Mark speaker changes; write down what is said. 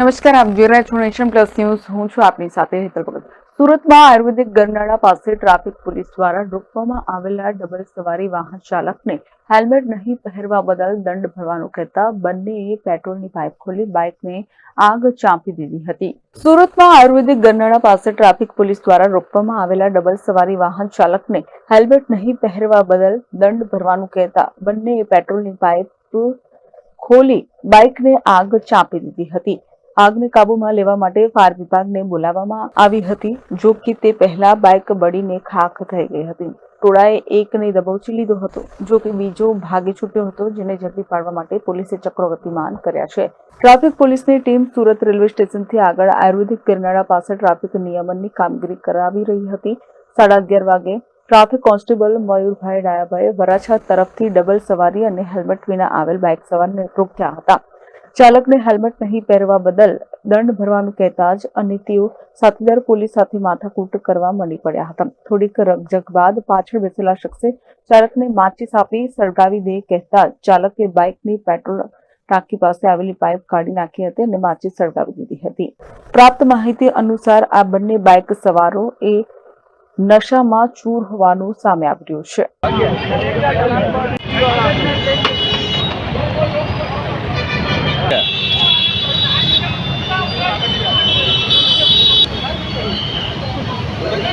Speaker 1: નમસ્કાર, આપ જોઈ રહ્યા પ્લસ ન્યૂઝ. હું છું આપની સાથે હેતલ ભગત. સુરતમાં આયુર્વેદિક ગરનાળા પાસે ટ્રાફિક પોલીસ દ્વારા રોકવામાં આવેલા ડબલ સવારી વાહન ચાલકને હેલ્મેટ નહીં પહેરવા બદલ દંડ ભરવાનું કહેતા બંનેએ પેટ્રોલની પાઇપ ખોલી બાઇકને આગ ચાંપી દીધી હતી. સુરતમાં આયુર્વેદિક ગરનાળા પાસે ટ્રાફિક પોલીસ દ્વારા રોકવામાં આવેલા ડબલ સવારી વાહન ચાલકને હેલ્મેટ નહીં પહેરવા બદલ દંડ ભરવાનું કહેતા બંનેએ પેટ્રોલની પાઇપ ખોલી બાઇકને આગ ચાંપી દીધી હતી. આગને કાબૂમાં લેવા માટે ફાયર વિભાગને બોલાવવામાં આવી હતી, જો કે તે પહેલા બાઇક બળીને ખાખ થઈ ગઈ હતી. ટોળાએ એકને દબોચી લીધો હતો, જો કે બીજો ભાગી છૂટ્યો હતો, જેને ઝડપી પાડવા માટે પોલીસે ચક્રો ગતિમાન કર્યા છે. ટ્રાફિક પોલીસની ટીમ સુરત રેલવે સ્ટેશનથી આગળ આયુર્વેદિક ગરનાળા પાસે ટ્રાફિક નિયમનની કામગીરી કરાવી રહી હતી. સાડા અગિયાર વાગે ટ્રાફિક કોન્સ્ટેબલ મયુરભાઈ ડાયાભાઈએ વરાછા તરફથી ડબલ સવારી અને હેલ્મેટ વિના આવેલ બાઇક સવારને રોક્યા હતા. ચાલકને હેલ્મેટ નહીં પહેરવા બદલ દંડ ભરવાનું કહેતા જ અને તેઓ સાથીદાર પોલીસ સાથે માથાકૂટ કરવા મંડી પડ્યા હતા. થોડીક રકઝક બાદ પાછળ બેસેલા શખ્સે ચાલકને માચીસ આપી સળગાવી દે કહેતા ચાલકે બાઇકની પેટ્રોલ ટાંકી પાસે આવેલી પાઇપ કાઢી નાખી હતી અને માચીસ સળગાવી દીધી હતી. પ્રાપ્ત માહિતી અનુસાર આ બંને બાઇક સવારો એ નશામાં ચૂર હોવાનું સામે આવ્યું છે.